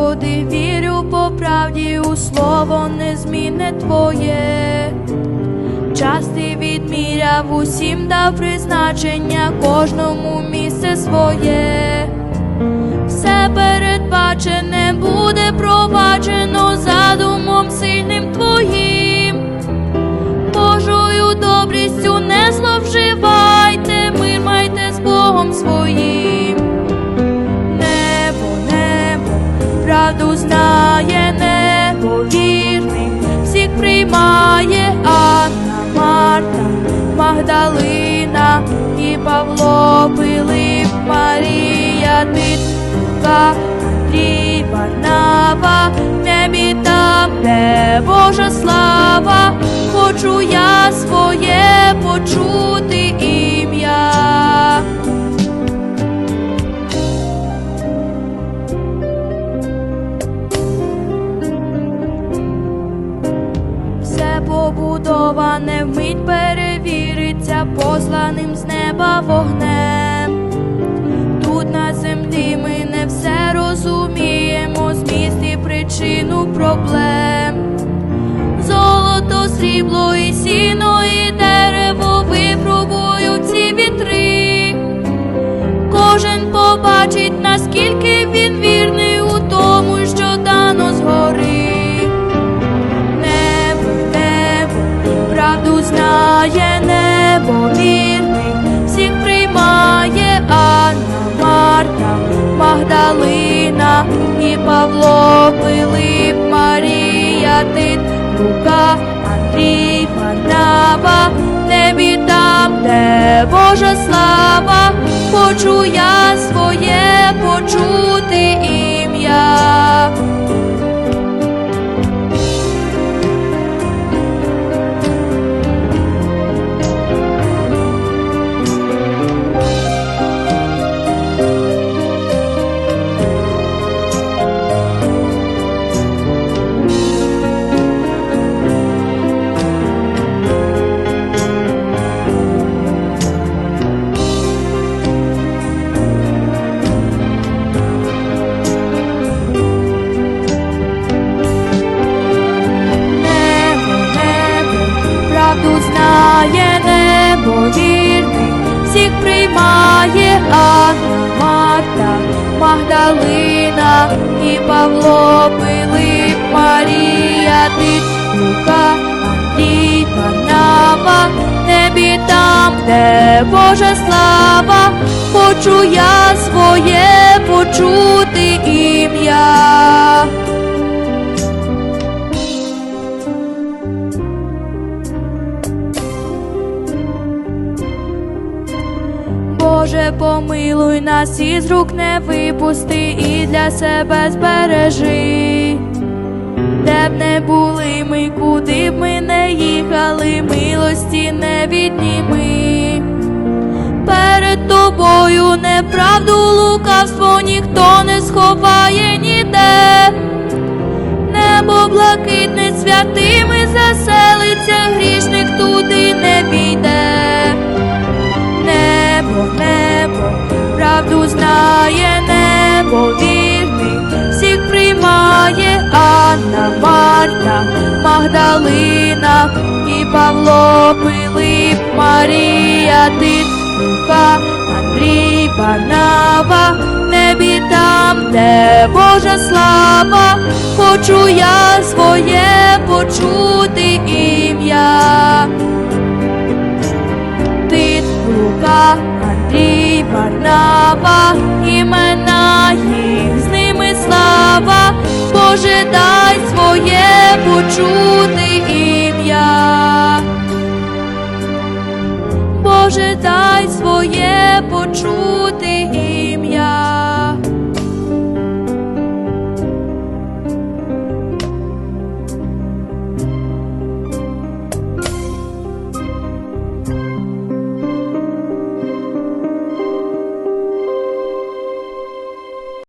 Господи, вірю по правді у слово незмінне Твоє. Час ти відміряв усім дав призначення кожному місце своє. Все передбачене буде проваджено задумом сильним Твоїм. Правду знає, небо вірний, всіх приймає Анна, Марта, Магдалина і Павло, Пилип, Марія, Лука, Андрій, Варнава, Все побудоване вмить перевіриться посланим з неба вогнем. Тут на землі ми не все розуміємо, зміст і причину проблем. Золото, срібло Пилип, Марія, Тит, Лука, Андрій, Варнава, небі там, де Божа слава, хочу я своє почути ім'я. Небо всіх приймає Анна, Марта, Магдалина і Павло, Пилип, Марія, Тит, Лука, Андрій, Варнава, небі там, де Божа слава, хочу я своє почути ім'я. Помилуй нас із рук не випусти і для себе збережи. Де б не були ми, куди б ми не їхали, милості не відніми. Перед тобою неправду, лукавство ніхто не сховає ніде. Небо блакитне святими заселиться, грішник туди Анна, Марта, Магдалина і Павло, Пилип, Марія, Тит, Лука, Андрій, Варнава, в небі там, де Божа слава, хочу я своє почути ім'я. Тит, Лука, Андрій, Варнава, імена Боже, дай своє почути ім'я. Боже, дай своє почути